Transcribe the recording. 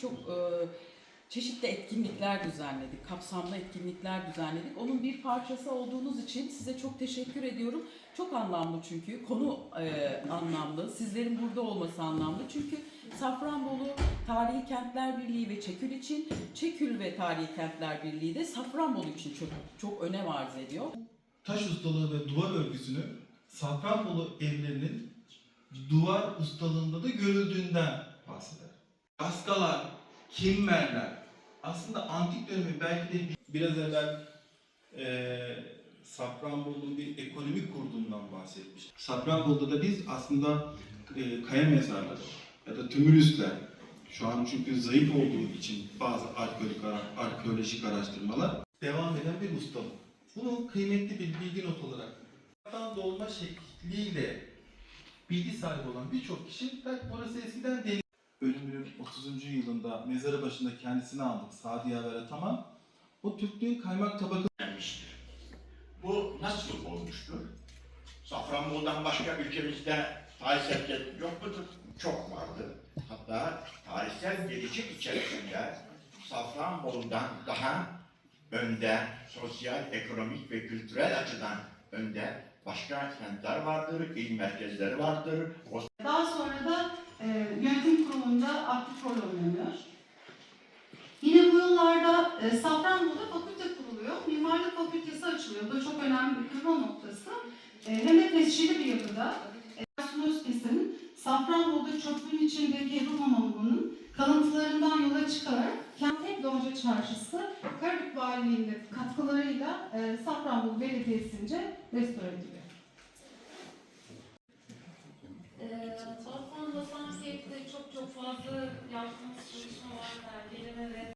çok e, çeşitli etkinlikler düzenledik, kapsamlı etkinlikler düzenledik. Onun bir parçası olduğunuz için size çok teşekkür ediyorum. Çok anlamlı çünkü, konu e, anlamlı, sizlerin burada olması anlamlı. Çünkü Safranbolu Tarihi Kentler Birliği ve Çekül için, Çekül ve Tarihi Kentler Birliği de Safranbolu için çok, çok önem arz ediyor. taş ustalığı ve duvar örgüsünü Safranbolu evlerinin duvar ustalığında da görüldüğünden bahseder. Kaskalar, kimmerler aslında antik dönemi belki de biraz evvel eee Safranbolu'nun bir ekonomi kurduğundan bahsetmiştik. Safranbolu'da da biz aslında eee, kaya mezarları ya da tümülüsler şu an çünkü zayıf olduğu için bazı arkeolojik, arkeolojik araştırmalar devam eden bir ustalık. Bunu kıymetli bir bilgi not olarak dolma şekliyle bilgi sahibi olan birçok kişi belki burası eskiden deniz. Ölümünün 30. yılında mezarı başında kendisini aldık Sadi Yaver Ataman. O Türklüğün kaymak tabakası denmiştir. Bu nasıl olmuştur? Safranbolu'dan başka ülkemizde tarihsel yok mudur? Çok vardı. Hatta tarihsel gelişim içerisinde Safranbolu'dan daha önde, sosyal, ekonomik ve kültürel açıdan önde başka kentler vardır, il merkezleri vardır Daha sonra da e, yönetim kurulunda aktif rol oynanıyor. Yine bu yıllarda e, Safranbolu'da fakülte kuruluyor. Mimarlık fakültesi açılıyor. Bu da çok önemli bir kırma noktası. E, hem de tescilli bir yapıda. E, Ersun Özkes'in Safranbolu'da çöplüğün içindeki Rum hamamının kalıntılarından yola çıkarak Kent Donca Çarşısı Karabük Valiliği'nde katkılarıyla e, Safranbolu Belediyesi'nce restore ediliyor. Ee, Balkonda sanki çok çok fazla yaptığımız çalışma var, belgeleme ve